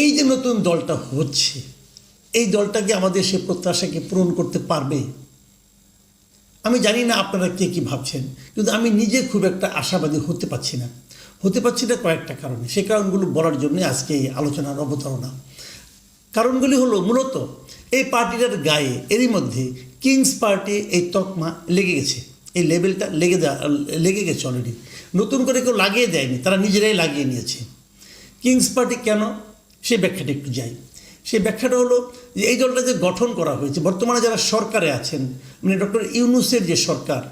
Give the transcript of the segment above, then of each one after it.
এই যে নতুন দলটা হচ্ছে, এই দলটাকে আমাদের সে প্রত্যাশাকে পূরণ করতে পারবে? আমি জানি না আপনারা কে কী ভাবছেন, কিন্তু আমি নিজে খুব একটা আশাবাদী হতে পারছি না। হতে পারছি না কয়েকটা কারণে। সেই কারণগুলো বলার জন্য আজকে এই আলোচনার অবতারণা। কারণগুলি হলো, মূলত এই পার্টিটার গায়ে, এরই মধ্যে কিংস পার্টি এই তকমা লেগে গেছে। এই লেভেলটা লেগে লেগে গেছে অলরেডি নতুন করে কেউ লাগিয়ে দেয়নি, তারা নিজেরাই লাগিয়ে নিয়েছে। কিংস পার্টি কেন সেই ব্যাখ্যাটা একটু যাই। সেই ব্যাখ্যাটা হলো যে এই দলটা যে গঠন করা হয়েছে, বর্তমানে যারা সরকারে আছেন মানে ডক্টর ইউনুসের যে সরকার,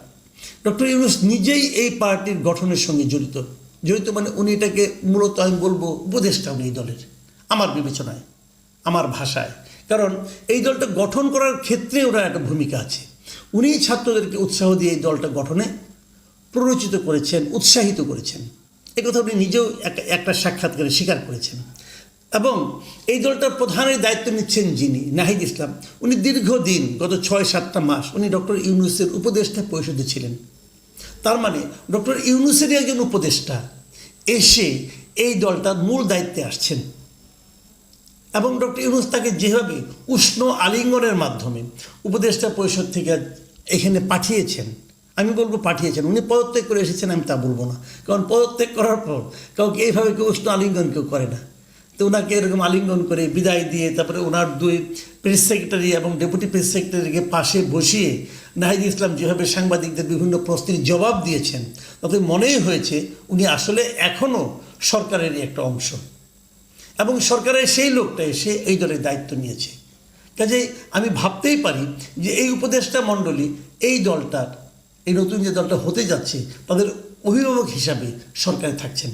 ডক্টর ইউনুস নিজেই এই পার্টির গঠনের সঙ্গে জড়িত। জড়িত মানে উনি এটাকে মূলত আমি বলব উপদেষ্টা উনি এই দলের, আমার বিবেচনায়, আমার ভাষায়। কারণ এই দলটা গঠন করার ক্ষেত্রে ওনার একটা ভূমিকা আছে। উনি ছাত্রদেরকে উৎসাহ দিয়ে এই দলটা গঠনে প্ররোচিত করেছেন, উৎসাহিত করেছেন। এই কথা উনি নিজেও একটা সাক্ষাৎকারে স্বীকার করেছেন। এবং এই দলটার প্রধানের দায়িত্ব নিচ্ছেন যিনি, নাহিদ ইসলাম। উনি দীর্ঘদিন, গত ছয়, সাতটা মাস উনি ডক্টর ইউনুসের উপদেষ্টা পরিষদে ছিলেন। তার মানে ডক্টর ইউনুসেরই একজন উপদেষ্টা। এসে এই দলটার মূল দায়িত্বে আসছেন। এবং ডক্টর ইউনুস তাকে যেভাবে উষ্ণ আলিঙ্গনের মাধ্যমে উপদেষ্টা পরিষদ থেকে এখানে পাঠিয়েছেন, আমি বলব পাঠিয়েছেন, উনি পদত্যাগ করে এসেছেন আমি তা বলব না। কারণ পদত্যাগ করার পর কাউকে এইভাবে কেউ উষ্ণ আলিঙ্গন কেউ করে না। তো ওনাকে এরকম আলিঙ্গন করে বিদায় দিয়ে তারপরে ওনার দুই প্রেস সেক্রেটারি এবং ডেপুটি প্রেস সেক্রেটারিকে পাশে বসিয়ে নাহিদ ইসলাম যেভাবে সাংবাদিকদের বিভিন্ন প্রশ্নের জবাব দিয়েছেন, তাতে মনেই হয়েছে উনি আসলে এখনও সরকারেরই একটা অংশ। এবং সরকারের সেই লোকটা এসে এই দলের দায়িত্ব নিয়েছে। কাজে আমি ভাবতেই পারি যে এই উপদেষ্টা মণ্ডলী এই দলটার, এই নতুন যে দলটা হতে যাচ্ছে, তাদের অভিভাবক হিসাবে সরকারে থাকছেন।